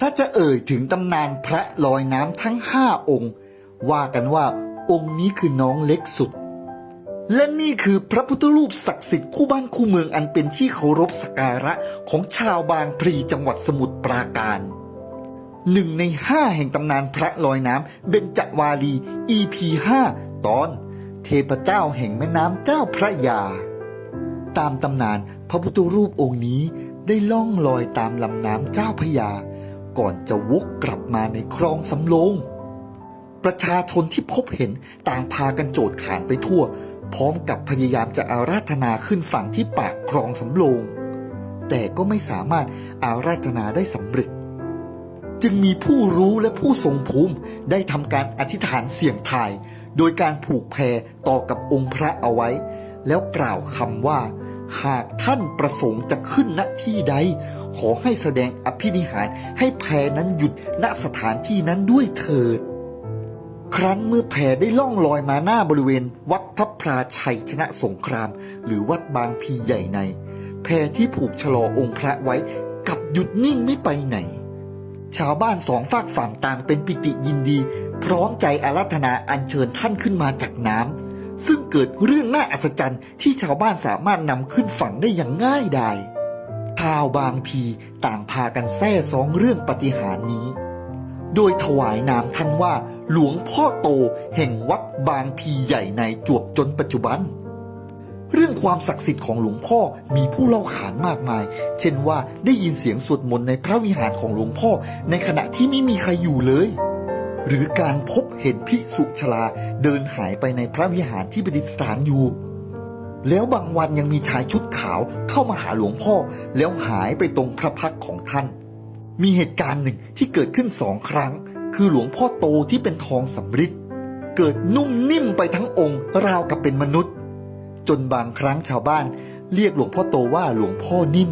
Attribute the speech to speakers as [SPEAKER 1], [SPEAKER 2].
[SPEAKER 1] ถ้าจะเอ่ยถึงตำนานพระลอยน้ำทั้งห้าองค์ ว่ากันว่าองค์นี้คือน้องเล็กสุด และนี่คือพระพุทธรูปศักดิ์สิทธิ์คู่บ้านคู่เมืองอันเป็นที่เคารพสักการะของชาวบางพลีจังหวัดสมุทรปราการหนึ่งในห้าแห่งตำนานพระลอยน้ำเบญจวาลี EP 5 ตอน เทพเจ้าแห่งแม่น้ำเจ้าพระยา ตามตำนานพระพุทธรูปองค์นี้ได้ล่องลอยตามลำน้ำเจ้าพระยา ก่อนจะวกกลับมาในคลองสำโรงประชาชนที่พบเห็นต่างพากันโจดขานไปทั่ว พร้อมกับพยายามจะอาราธนาขึ้นฝั่งที่ปากคลองสำโรงแต่ก็ไม่สามารถอาราธนาได้สำเร็จ จึงมีผู้รู้และผู้ทรงภูมิได้ทำการอธิษฐานเสี่ยงทาย โดยการผูกแพรต่อกับองค์พระเอาไว้ แล้วกล่าวคำว่า หากท่านประสงค์จะขึ้นณที่ใด ขอให้แสดงอภินิหารให้แพรนั้นหยุดณสถานที่นั้นด้วยเถิด ครั้นเมื่อแพได้ล่องลอยมาหน้าบริเวณ วัดพระพราชัยชนะสงคราม หรือวัดบางพีใหญ่ใน แพที่ผูกชะลอองค์พระไว้กับหยุดนิ่งไม่ไปไหน ชาวบ้านสองฝากฝั่งต่างเป็นปิติยินดี พร้อมใจอาราธนาอัญเชิญท่านขึ้นมาจากน้ำ ซึ่งเกิดเรื่องน่าอัศจรรย์ที่ชาวบ้านสามารถนำขึ้นฝั่งได้อย่างง่ายดายชาวบางพีต่างพากันแซ่ซองเรื่องปฏิหารนี้ โดยถวายนามท่านว่า หลวงพ่อโตแห่งวัดบางพีใหญ่ในจวบจนปัจจุบัน เรื่องความศักดิ์สิทธิ์ของหลวงพ่อมีผู้เล่าขานมากมาย เช่นว่าได้ยินเสียงสวดมนต์ในพระวิหารของหลวงพ่อในขณะที่ไม่มีใครอยู่เลย หรือการพบเห็นภิกษุชราเดินหายไปในพระวิหารที่ประดิษฐานอยู่ แล้วบางวันยังมีชายชุดขาวเข้ามาหาหลวงพ่อ แล้วหายไปตรงพระพักของท่าน มีเหตุการณ์หนึ่งที่เกิดขึ้นสองครั้ง คือหลวงพ่อโตที่เป็นทองสำริดเกิดนุ่มนิ่มไปทั้งองค์ราวกับเป็นมนุษย์ จนบางครั้งชาวบ้านเรียกหลวงพ่อโตว่าหลวงพ่อนิ่ม